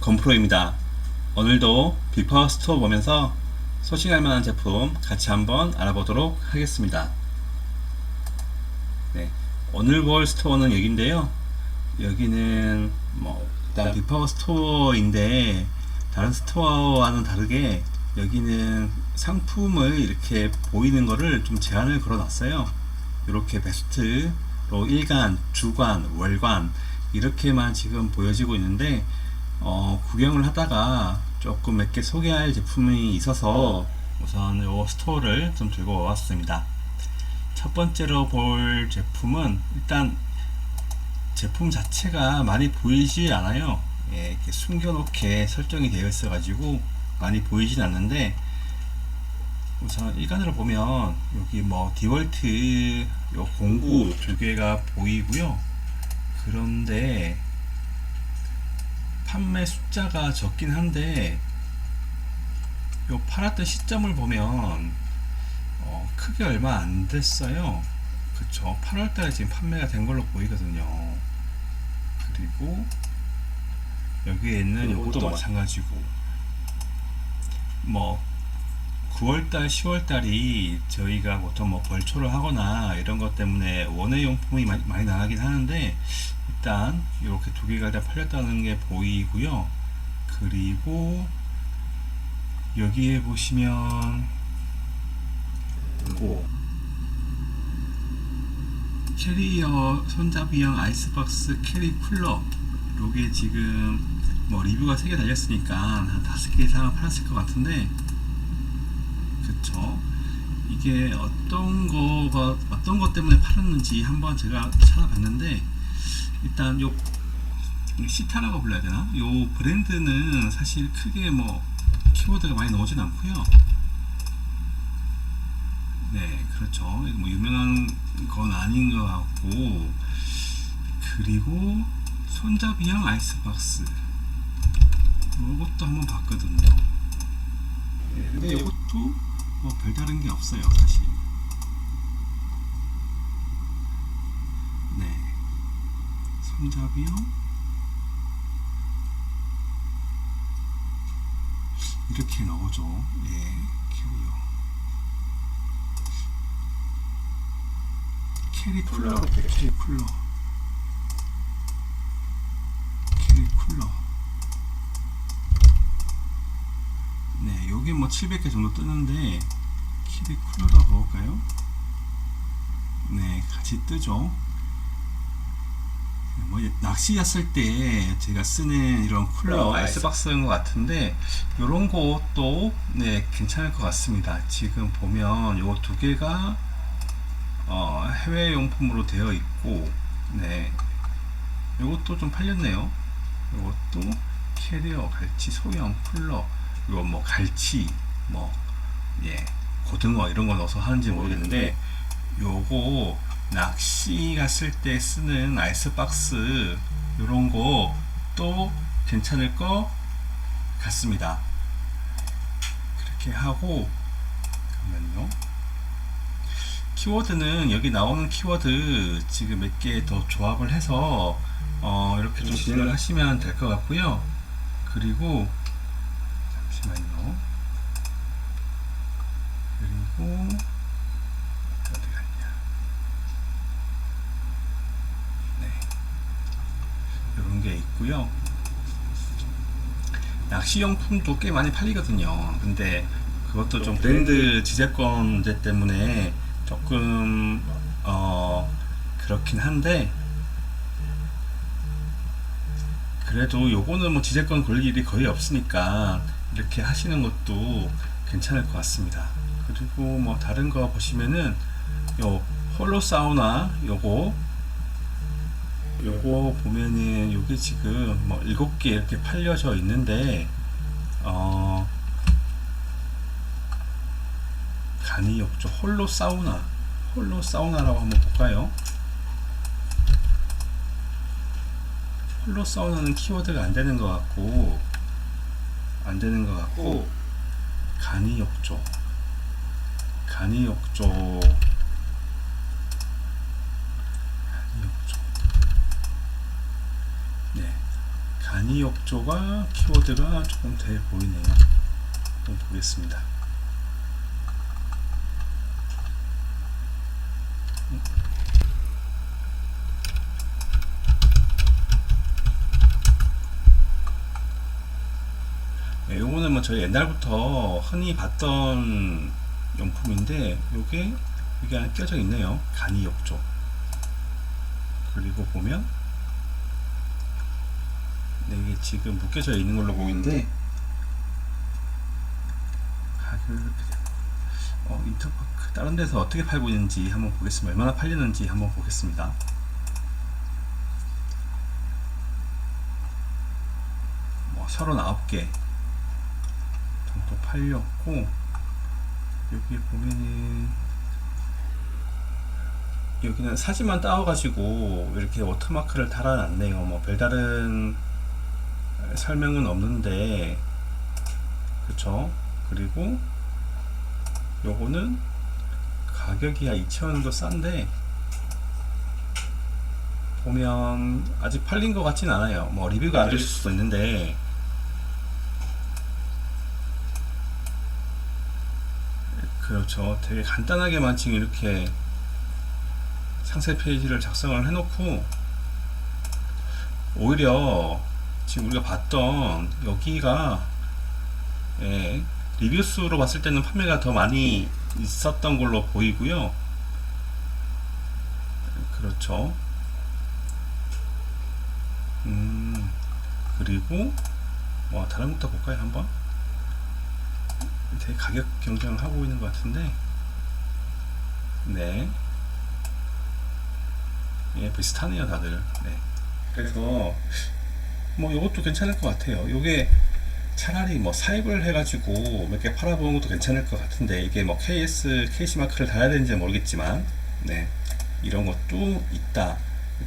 건프로입니다. 오늘도 빅파워 스토어 보면서 소식할 만한 제품 같이 한번 알아보도록 하겠습니다. 네, 오늘 볼 스토어는 여기인데요. 여기는 뭐 일단 빅파워 스토어인데 다른 스토어와는 다르게 여기는 상품을 이렇게 보이는 거를 좀 제한을 걸어 놨어요. 이렇게 베스트로 일간, 주간, 월간 이렇게만 지금 보여지고 있는데 어, 구경을 하다가 조금 몇 개 소개할 제품이 있어서 우선 이 스토어를 좀 들고 왔습니다. 첫 번째로 볼 제품은 일단 제품 자체가 많이 보이지 않아요. 예, 이렇게 숨겨놓게 설정이 되어 있어가지고 많이 보이진 않는데 우선 일간으로 보면 여기 뭐 디월트 요 공구 두 개가 보이고요. 그런데 판매 숫자가 적긴 한데 요 팔았던 시점을 보면 어, 크게 얼마 안 됐어요. 그쵸. 8월달에 지금 판매가 된 걸로 보이거든요. 그리고 여기에 있는 요것도 마찬가지고 뭐 9월달, 10월달이 저희가 보통 뭐 벌초를 하거나 이런 것 때문에 원예용품이 많이, 많이 나가긴 하는데 일단 이렇게 두 개가 다 팔렸다는 게 보이고요. 그리고 여기에 보시면 요거 캐리어 손잡이형 아이스박스 캐리 쿨러 요게 지금 뭐 리뷰가 3개 달렸으니까 한 5개 이상 팔았을 것 같은데 그쵸 이게 어떤 거가 어떤 것 때문에 팔았는지 한번 제가 찾아봤는데 일단 요 시타라고 불러야 되나? 요 브랜드는 사실 크게 뭐 키워드가 많이 나오진 않고요. 네, 그렇죠. 뭐 유명한 건 아닌 것 같고 그리고 손잡이형 아이스박스 이것도 한번 봤거든요. 네, 근데 이것도 뭐 별다른 게 없어요, 사실. 네, 손잡이형 이렇게 나오죠. 예, 캐리어. 캐리 쿨러, 캐리 쿨러. 캐리 쿨러. 네, 요게 뭐 700개 정도 뜨는데, 캐리 쿨러라고 볼까요? 네, 같이 뜨죠. 뭐 낚시했을 때 제가 쓰는 이런 쿨러 아이스박스인 것 같은데 이런 것도 네 괜찮을 것 같습니다. 지금 보면 요 두 개가 어, 해외 용품으로 되어 있고 네 요것도 좀 팔렸네요. 요것도 캐리어 갈치 소형 쿨러 이거 뭐 갈치 뭐 예 고등어 이런 거 넣어서 하는지 모르겠는데 요거 낚시 갔을 때 쓰는 아이스박스 이런 거 또 괜찮을 것 같습니다. 그렇게 하고 그러면요. 키워드는 여기 나오는 키워드 지금 몇 개 더 조합을 해서 어, 이렇게 좀 진행을 하시면 될 것 같고요. 그리고 잠시만요. 그리고 어디 갔냐? 이런 게 있고요. 낚시 용품도 꽤 많이 팔리거든요. 근데 그것도 좀 브랜드 지재권 문제 때문에 조금 어 그렇긴 한데 그래도 요거는 뭐 지재권 걸릴 일이 거의 없으니까 이렇게 하시는 것도 괜찮을 것 같습니다. 그리고 뭐 다른 거 보시면은 요 홀로 사우나 요거 요거 보면은 요게 지금 뭐 일곱 개 이렇게 팔려져 있는데 어 간이 욕조 홀로 사우나 홀로 사우나라고 한번 볼까요? 홀로 사우나는 키워드가 안 되는 것 같고 안 되는 것 같고 간이 욕조 간이 욕조 간이 욕조 네. 간이역조가 키워드가 조금 돼 보이네요. 한번 보겠습니다. 네, 요거는 뭐 저희 옛날부터 흔히 봤던 용품인데 요게 여기 안에 껴져 있네요. 간이 역조. 그리고 보면 네, 이게 지금 묶여져 있는 걸로 보이는데 가격 어, 인터파크 다른 데서 어떻게 팔고 있는지 한번 보겠습니다. 얼마나 팔리는지 한번 보겠습니다. 뭐 39개 정도 팔렸고 여기 보면은 여기는 사진만 따와가지고 이렇게 워터마크를 달아놨네요. 뭐 별다른 설명은 없는데, 그쵸? 그리고 요거는 가격이 한 2,000원 정도 싼데, 보면 아직 팔린 것 같진 않아요. 뭐 리뷰가 안 될 수도 있는데, 그렇죠. 되게 간단하게만 지금 이렇게 상세 페이지를 작성을 해놓고 오히려 지금 우리가 봤던 여기가 예, 리뷰 수로 봤을 때는 판매가 더 많이 있었던 걸로 보이고요. 그렇죠. 음, 그리고 뭐 다른 것도 볼까요 한번? 되게 가격 경쟁을 하고 있는 것 같은데, 네. 예, 비슷하네요, 다들. 네. 그래서, 뭐, 요것도 괜찮을 것 같아요. 요게 차라리 뭐 사입을 해가지고 몇 개 팔아보는 것도 괜찮을 것 같은데, 이게 뭐 KS, KC 마크를 달아야 되는지 모르겠지만, 네. 이런 것도 있다.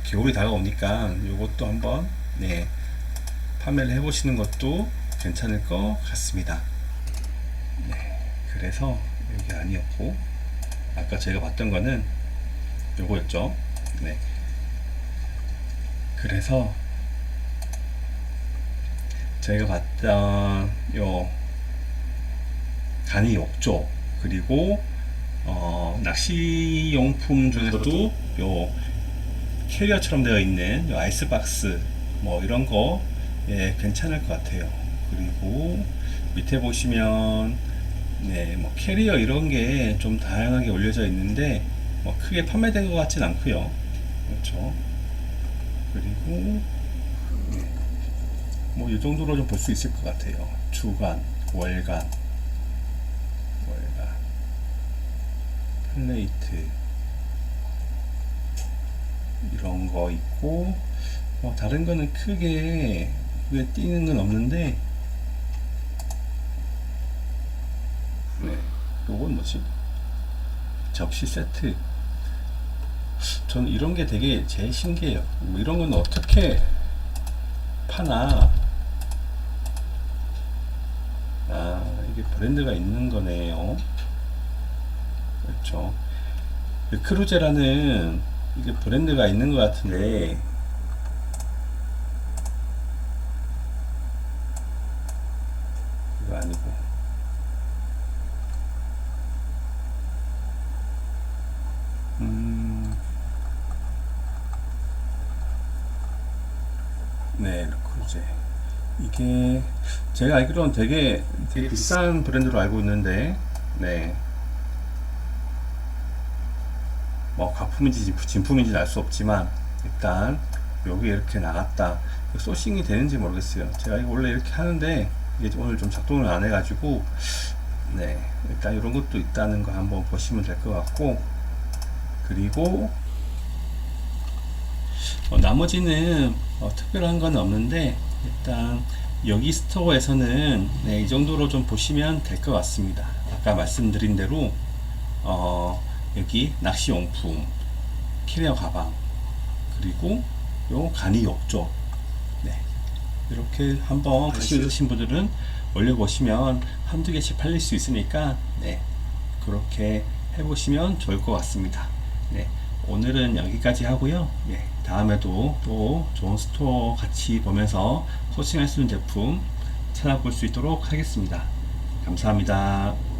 겨울이 다가오니까 요것도 한번, 네. 판매를 해보시는 것도 괜찮을 것 같습니다. 네. 그래서 여기 아니었고, 아까 제가 봤던 거는 요거였죠. 네. 그래서 저희가 봤던 요 간이 욕조 그리고 어, 낚시 용품 중에서도 요 캐리어처럼 되어 있는 요 아이스박스 뭐 이런 거 예, 괜찮을 것 같아요. 그리고 밑에 보시면 네, 뭐 캐리어 이런 게 좀 다양하게 올려져 있는데 뭐 크게 판매된 것 같진 않고요. 그렇죠. 그리고 뭐이 정도로 좀 볼 수 있을 것 같아요. 주간, 월간, 월간, 플레이트 이런 거 있고 뭐 다른 거는 크게 눈에 띄는 건 없는데 네, 요건 뭐지? 접시 세트. 저는 이런 게 되게 제일 신기해요. 뭐 이런 건 어떻게 파나? 아, 이게 브랜드가 있는 거네요. 그렇죠. 그 크루제라는 이게 브랜드가 있는 것 같은데, 이거 아니고. 음, 네, 루크루제. 이게 제가 알기로는 되게 되게 비싼 브랜드로 알고 있는데, 네. 뭐 가품인지 진품- 진품인지는 알 수 없지만 일단 여기 이렇게 나갔다. 소싱이 되는지 모르겠어요. 제가 이거 원래 이렇게 하는데 이게 오늘 좀 작동을 안 해가지고 네 일단 이런 것도 있다는 거 한번 보시면 될 것 같고 그리고 어, 나머지는 어, 특별한 건 없는데 일단 여기 스토어에서는 네, 이 정도로 좀 보시면 될 것 같습니다. 아까 말씀드린 대로 어, 여기 낚시 용품, 키레어 가방, 그리고 요 간이 욕조. 네, 이렇게 한번 관심 있으신 분들은 올려보시면 한두 개씩 팔릴 수 있으니까 네, 그렇게 해보시면 좋을 것 같습니다. 네, 오늘은 여기까지 하고요. 예, 다음에도 또 좋은 스토어 같이 보면서 소싱할 수 있는 제품 찾아볼 수 있도록 하겠습니다. 감사합니다.